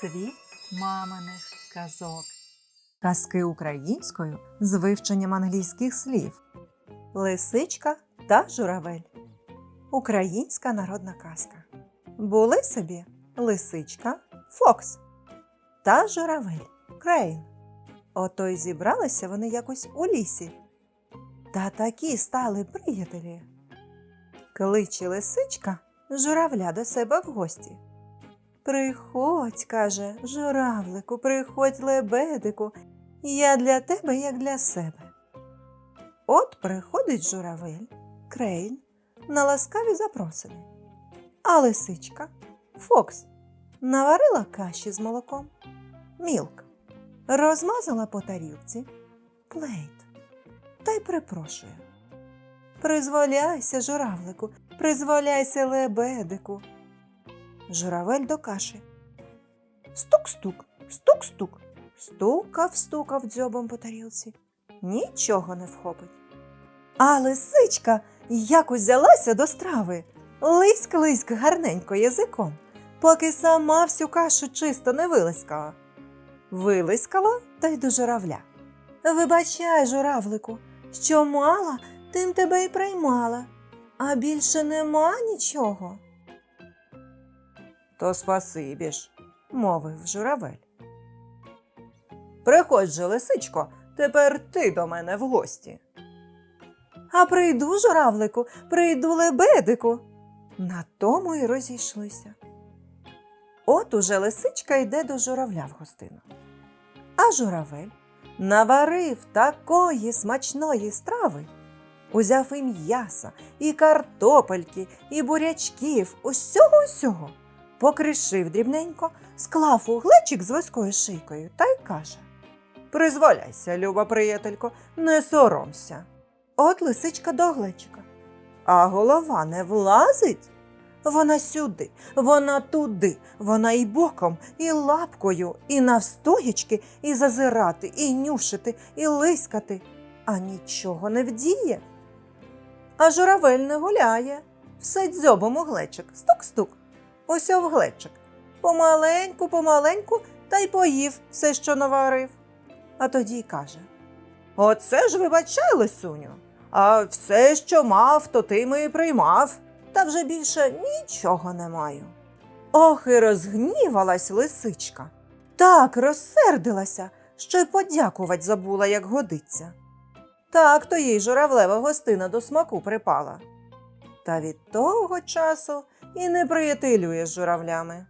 Світ маминих казок. Казки українською з вивченням англійських слів. Лисичка та журавель. Українська народна казка. Були собі лисичка Фокс та журавель Крейн. Ото й зібралися вони якось у лісі. Та такі стали приятелі. Кличе лисичка журавля до себе в гості. Приходь, каже, журавлику, приходь лебедику, я для тебе, як для себе. От приходить журавель, крейн, на ласкаві запросини. А лисичка, Фокс, наварила каші з молоком, мілк, розмазала по тарілці, плейт, та й припрошує. Призволяйся, журавлику, призволяйся лебедику. Журавель до каші. Стук-стук, стук-стук. Стукав, стукав дзьобом по тарілці. Нічого не вхопить. А лисичка як узялася до страви. Лиськ-лиськ гарненько язиком, поки сама всю кашу чисто не вилискала. Вилискала та й до журавля. Вибачай, журавлику, що мала, тим тебе й приймала, а більше нема нічого. То спасибі ж, мовив журавель. Приходь же, лисичко, тепер ти до мене в гості. А прийду, журавлику, прийду лебедику. На тому й розійшлися. От уже лисичка йде до журавля в гостину. А журавель наварив такої смачної страви. Узяв і м'яса, і картопельки, і бурячків, усього усього покришив дрібненько, склав у глечик з вузькою шийкою та й каже: Призволяйся, люба приятелько, не соромся. От лисичка до глечика. А голова не влазить. Вона сюди, вона туди, вона і боком, і лапкою, і навстоячки, і зазирати, і нюшити, і лискати, а нічого не вдіє. А журавель не гуляє, все дзьобом у глечик, стук-стук усьо в глечик. Помаленьку, помаленьку, та й поїв все, що наварив. А тоді й каже: Оце ж вибачай, лисуню, а все, що мав, то ти ми і приймав, та вже більше нічого не маю. Ох, і розгнівалась лисичка. Так розсердилася, що й подякувати забула, як годиться. Так то їй журавлева гостина до смаку припала. Та від того часу і не приятелює з журавлями.